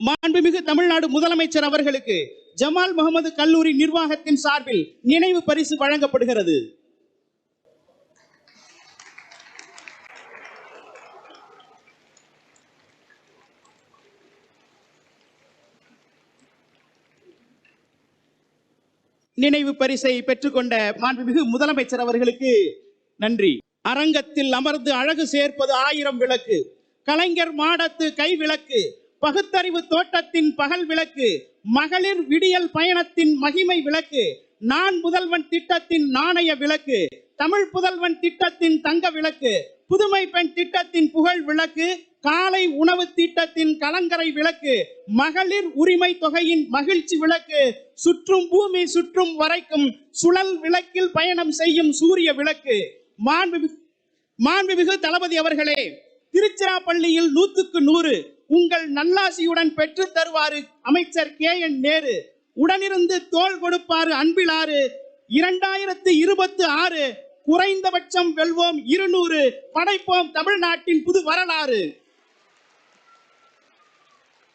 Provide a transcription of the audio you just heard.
மாண்புமிகு தமிழ்நாடு முதலமைச்சர் அவர்களுக்கு ஜமால் முகமது கல்லூரி நிர்வாகத்தின் சார்பில் நினைவு பரிசு வழங்கப்படுகிறது. நினைவு பரிசை பெற்றுக்கொண்ட மாண்புமிகு முதலமைச்சர் அவர்களுக்கு நன்றி. அரங்கத்தில் அமர்ந்து அழகு சேர்ப்பது ஆயிரம் விளக்கு. கலைஞர் மாடத்து கை விளக்கு பகுத்தறிவு தோட்டத்தின் பகல் விளக்கு மகளிர் விடியல் பயணத்தின் மகிமை விளக்கு நான் முதல்வன் திட்டத்தின் நாணய விளக்கு தமிழ் புதல்வன் திட்டத்தின் தங்க விளக்கு புதுமை பெண் திட்டத்தின் புகழ் விளக்கு காலை உணவு திட்டத்தின் கலங்கரை விளக்கு மகளிர் உரிமை தொகையின் மகிழ்ச்சி விளக்கு சுற்றும் பூமி சுற்றும் வரைக்கும் சுழல் விளக்கில் பயணம் செய்யும் சூரிய விளக்கு. மாண்பு மாண்புமிகு தளபதி அவர்களே திருச்சிராப்பள்ளியில் நூத்துக்கு நூறு உங்கள் நல்லாசியுடன் பெற்றுத் தருவாரு அமைச்சர் கே என் நேரு. உடனிருந்து தோள் கொடுப்பாரு அன்பிலாறு. இரண்டாயிரத்து இருபத்து ஆறு குறைந்தபட்சம் வெல்வோம் இருநூறு. படைப்போம் தமிழ்நாட்டின் புது வரலாறு.